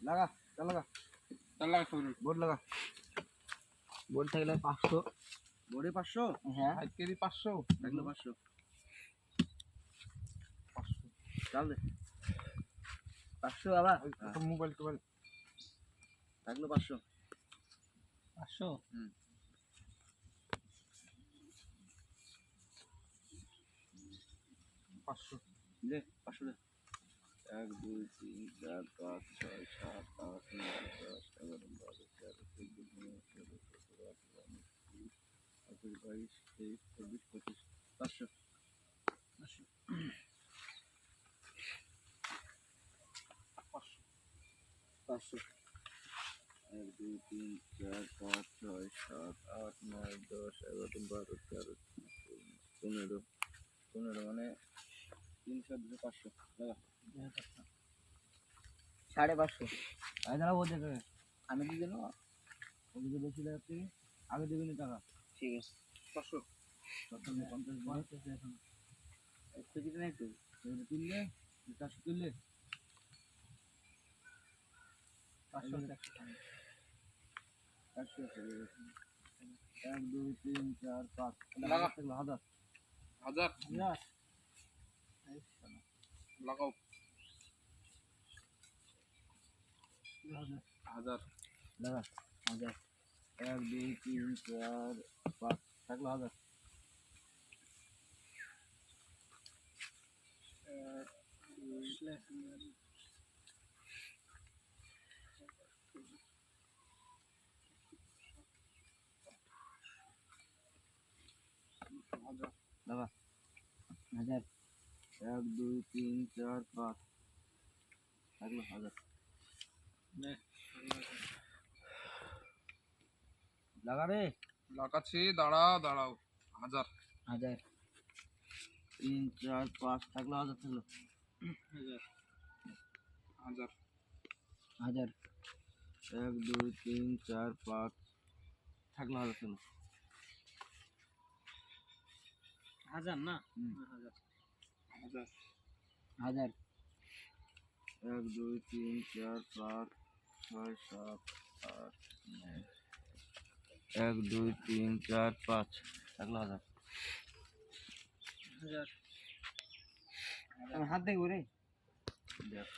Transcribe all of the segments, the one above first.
লাগা চল লাগা। চার লাগা সরু বোর্ড লাগা। বোর্ড থাকলে পাঁচশো। বোর্ডে পাঁচশো? হ্যাঁ। ফাইভ কেজি পাঁচশো? থাকল পাঁচশো। পাঁচশো। চাল দে। পাঁচশো আবার মোবাইল টোবাইল। থাকল পাঁচশো। পাঁচশো? পাঁচশো। দে পাঁচশো দে। এক, দুই, তিন, চার, পাঁচ, ছয়, সাত, আট, নয়, দশ, এগারো, বারো, তেরো, চোদ্দ, পনেরো, ষোলো, সতেরো, আঠারো, উনিশ বাইশ, তেইশ, চব্বিশ, পঁচিশ, পাঁচশো। পাঁচশো। এক, দুই, তিন, চার, পাঁচ, ছয়, সাত, আট, নয়, দশ, এগারো, বারো, তেরো পনেরো। পনেরো মানে তিনশো দুশো পাঁচশো। সাড়ে পাঁচশো। আগে দাঁড়াবো দেখে। আমি দিয়ে দিল? ওদিকে বেশি লাগে আপনি আগে দেবেন টাকা। ঠিক আছে। পাঁচশো। তখন পঞ্চাশ বয়স আছে এখন না একটু। তুললে চারশো তুললে পাঁচশো। চারশো এক দুই তিন চার পাঁচ। হাজার। হাজার। লাগাও হাজার লাগা হাজার এক দুই তিন চার পাঁচ থাকল হাজার হাজার লাগা হাজার এক দুই তিন চার পাঁচ। থাকল হাজার। লাগা রে। লাগাচ্ছি দাঁড়াও দাঁড়াও। হাজার। হাজার। তিন চার পাঁচ থাকল হাজার থাকল। হাজার। হাজার। এক দুই তিন চার পাঁচ। থাকল হাজার থাকল। হাজার না। হাজার। হাজার হাজার এক দুই তিন চার পাঁচ ছয় সাত আট নয় এক দুই তিন চার পাঁচ থাকল হাজার হাজার হাত দেখব রে দেখ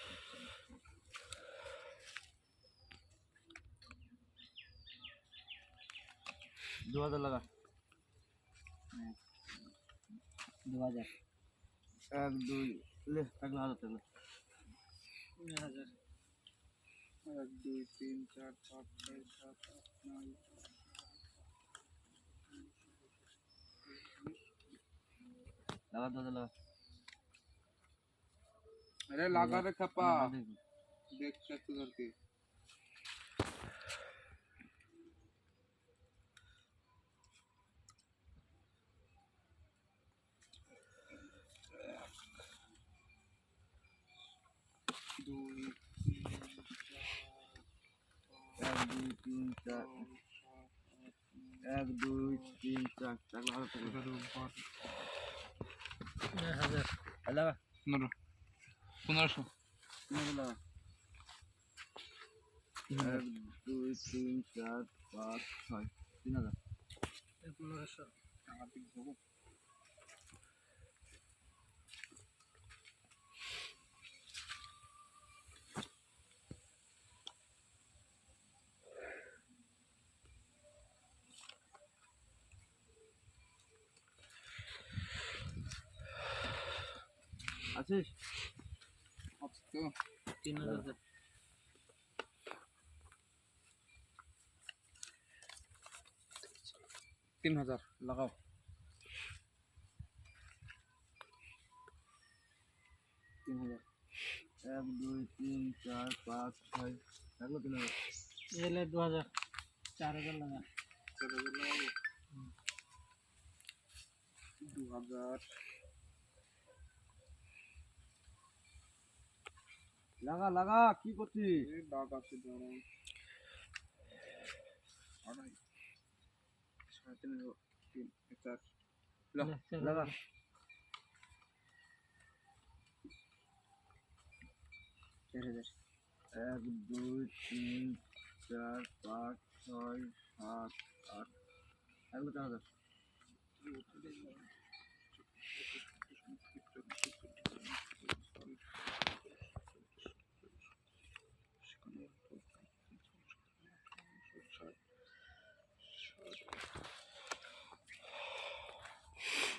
দু হাজার লাগা দু হাজার এক দুই লে থাকল হাজার থাকল হাজার এক দুই তিন চার পাঁচ ছয় সাত আট নয় লাগা দু হাজার লাগা আরে লাগা রে খাপা দেখবি। দেখছে দুই এক, দুই, তিন, চার এক দুই তিন চার থাকল হাজার থাকল হাজার লাগা পনেরো পনেরোশো পনেরো এক দুই তিন চার পাঁচ, ছয়, তিন হাজার। পনেরোশো। আমার আছিস আচ্ছা তো তিন হাজার তিন হাজার লাগাও তিন হাজার এক দুই তিন চার পাঁচ ছয় থাকল তিন হাজার এলে দু হাজার চার হাজার লাগা চার হাজার লাগাবো দু হাজার লাগা লাগা কি করছিস? এই দাগ আছে দাঁড়াও। আড়াই সাড়ে তিন তিন চার। লাগা। চার হাজার। এক দুই তিন চার পাঁচ ছয় সাত আট। এগুলো চার হাজার।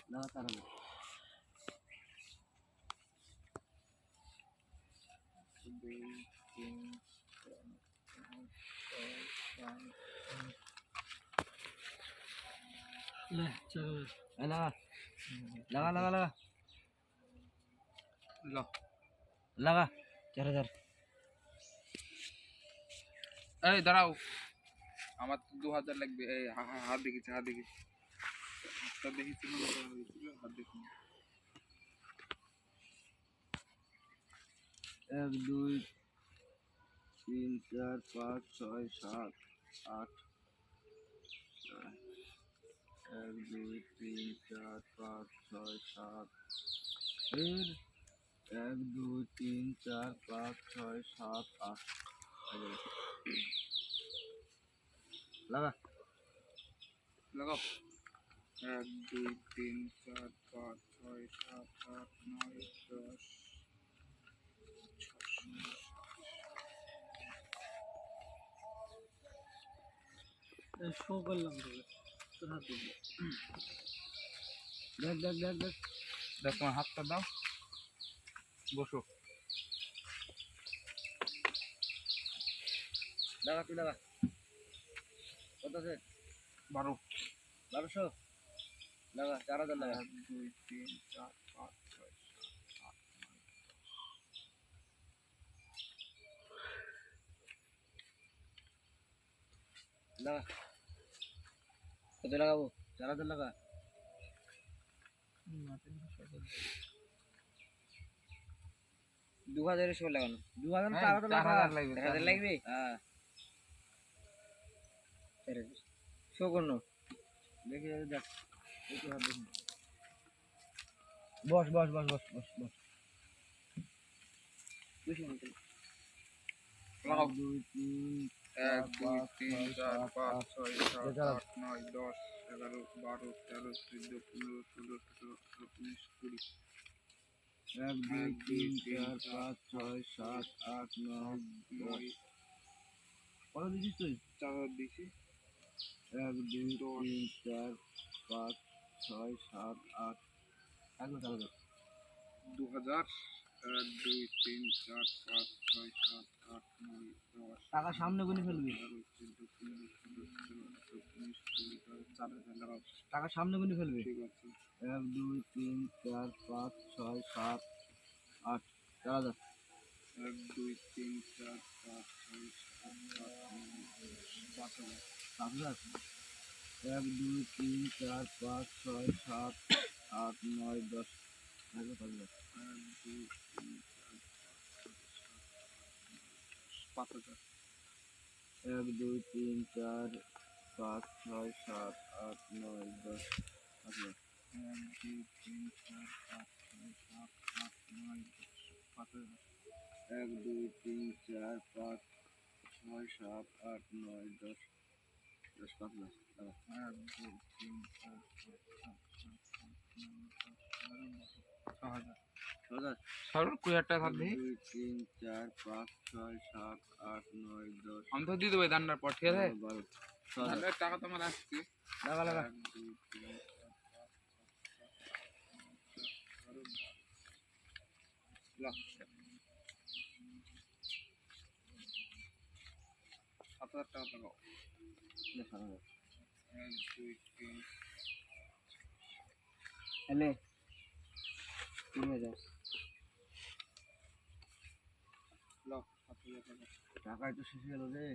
না চার হাজার দুই তিন চার পাঁচ ছয় সাত লে চার হাজার এই লাগা লাগা লাগা লাগা ল লাগা চার হাজার এই দাঁড়াও আমার তো দু হাজার লাগবে এই হা- হা- হাত দেখেছি হাত দেখেছি হাতটা দেখেছি মনে করা হয়েছিল হাত দেখি এক দুই তিন চার পাঁচ ছয় সাত আট। এক দুই তিন চার পাঁচ ছয় সাত। এর এক দুই তিন চার পাঁচ ছয় সাত আট। লাগা। লাগাও। এক, দুই, তিন, চার, পাঁচ, ছয়, সাত, আট, নয়, দশ শো করলাম দেখ দেখ দেখ দেখ। দেখ, তোমার হাতটা দাও। বসো। লাগা তুই লাগা কত আছে? বারো। বারোশো? লাগা চার হাজার লাগা দুই তিন চার পাঁচ ছয় লাগা কত লাগাবো? চার হাজার লাগা দু হাজারের শো লাগানো। দু হাজার হ্যাঁ, চার হাজার লাগবে, চার হাজার। লাগবে? হ্যাঁ। শো করনো। দেখি এই বস বস বস বস বস বস। দুই তিন এক দুই তিন চার পাঁচ ছয় সাত আট নয় দশ এগারো বারো তেরো চোদ্দ পনেরো ষোলো সতেরো আঠারো উনিশ কুড়ি। এক দুই তিন চার পাঁচ ছয় সাত আট নয় নয় কত দিছিস তুই? চার হাজার এক দুই। তিন চার পাঁচ ছয় সাত আট দু হাজার এক দুই তিন চার পাঁচ ছয় সাত আট নয় দশ টাকা সামনে গুনে ফেলবি টাকা সামনে গুনে ফেলবি ঠিক আছে এক দুই তিন চার পাঁচ ছয় সাত আট চার হাজার এক দুই তিন চার পাঁচ ছয় সাত আট নয় দশ পাঁচ হাজার পাঁচ হাজার এক, দুই, তিন, চার, পাঁচ, ছয়, সাত, আট, নয়, দশ। এক, দুই, তিন, চার, পাঁচ, ছয়, সাত, আট, নয়, দশ। এক, দুই, তিন, চার, পাঁচ, ছয়, সাত, আট, নয়, দশ। পাঁচ এক, দুই, তিন, চার, পাঁচ, ছয়, সাত, আট, নয়, দশ। দশ, পাঁচ সরল কুড়ি হাজার টাকা দিই তিন চার পাঁচ ছয় সাত আট নয় দশ দিয়ে দেবো দান্ডার পর, ঠিক আছে? দান্ডার টাকা তো আমার আসছে। লাগা সাত হাজার টাকা লাগাও এক দুই তিন হাজার। লাখ সাত হাজার টাকা টাকাই তো শেষ গেল রে।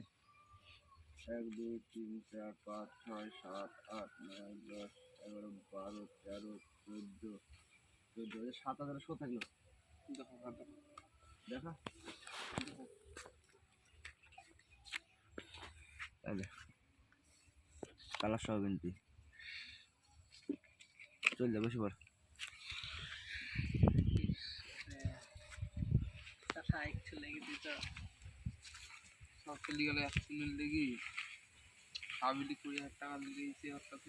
এক দুই তিন চার পাঁচ ছয় সাত আট নয় দশ এগারো বারো তেরো চোদ্দ চোদ্দ সাত হাজার শো থাকল। দেখো দেখা। তাহলে। কালার সহ বিনতি চল যা, বসে পড়। ষাট চলে গেলে একশো লেগে আবিলি কুড়ি হাজার টাকা লেগেছে হঠাৎ